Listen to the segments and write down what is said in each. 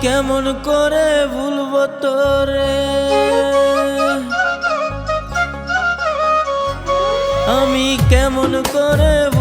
কেমন করে ভুলব তোরে? আমি কেমন করে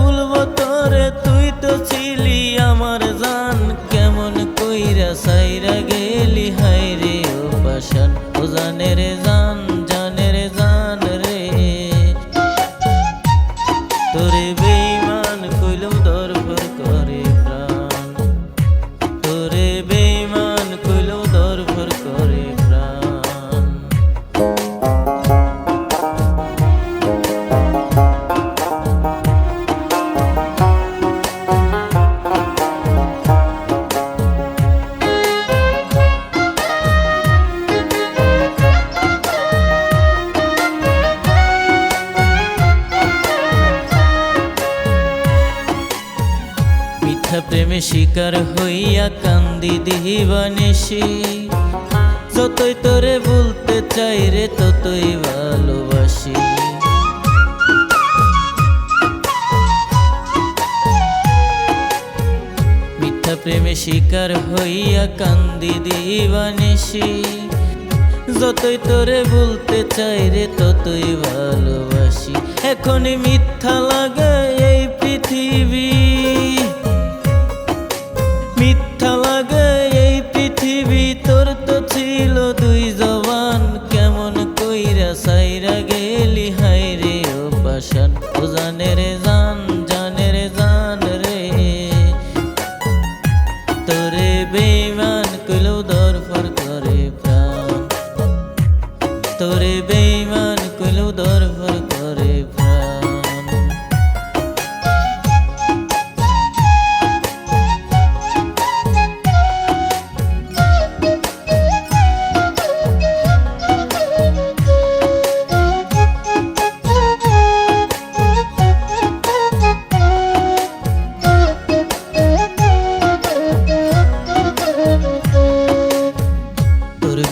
প্রেমে শিকার হইয়া কান্দি দিবানিসি যতই তোরে বলতে চাই রে, ততই ভালোবাসি। মিথ্যা প্রেমে শিকার হইয়া কান্দি দিবানিসি যতই তোরে বলতে চাই রে, ততই ভালোবাসি। এখনই মিথ্যা লাগে এই পৃথিবী।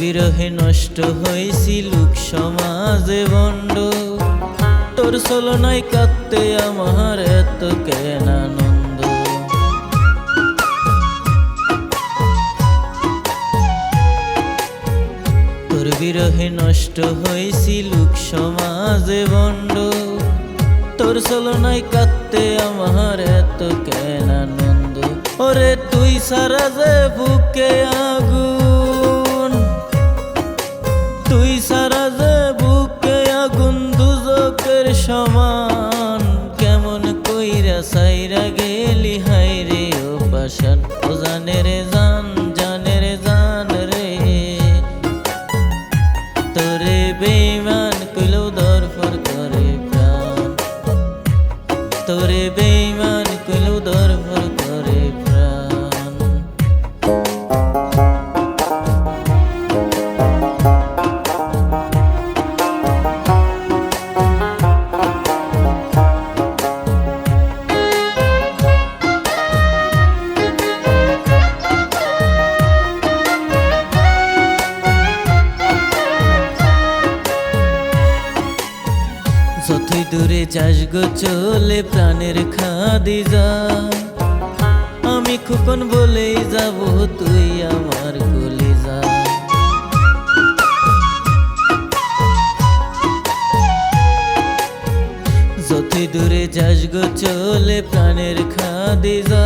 বিরহে নষ্ট হয়েছি লোক সমাজে বন্ড। তোর চলনায় কাঁদতে আমার এত কেন আনন্দ? তোর বিরহে নষ্ট হয়েছি লোক সমাজে বন্ড। তোর চলনায় কাঁদতে আমার এত কেন আনন্দ? ওরে তুই সারা যে বুকে সাইরা গেলি হাইরে ও পাশান ও জানে রে জানে যতই দূরে যাস গো, চলে প্রাণের খাদি যা। আমি খুকন বলেই যাব, তুই আমার গলে যা। যতই দূরে যাস গো, চলে প্রাণের খাদি যা।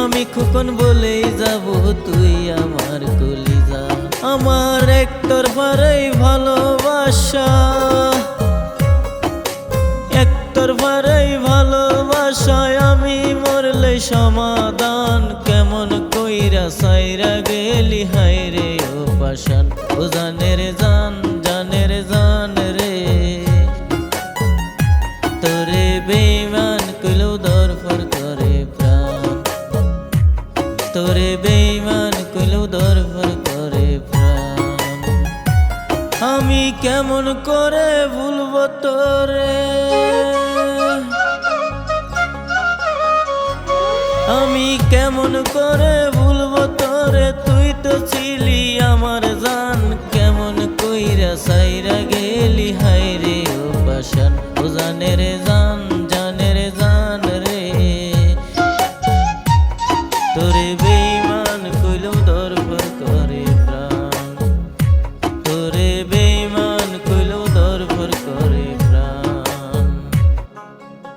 আমি খুকন বলেই যাব, তুই আমার কলিজা আমার একতর পারেই ভালোবাসা। সমাধান, কেমন কইরা সাইরা গেলি? হাই রে ও পাশান ও জানের জান জানের জান রে। তোরে বেইমান কইলেও দরফর করে প্রাণ। তোরে বেইমান কইলেও দরফর করে প্রাণ। আমি কেমন করে ভুলবো তোরে? কেমন করে ভুলবো তোরে? তুই তো ছিলি আমার জান। কেমন কইরা সাইরা গেলি? হাইরে ও পাশান ও জানের জান।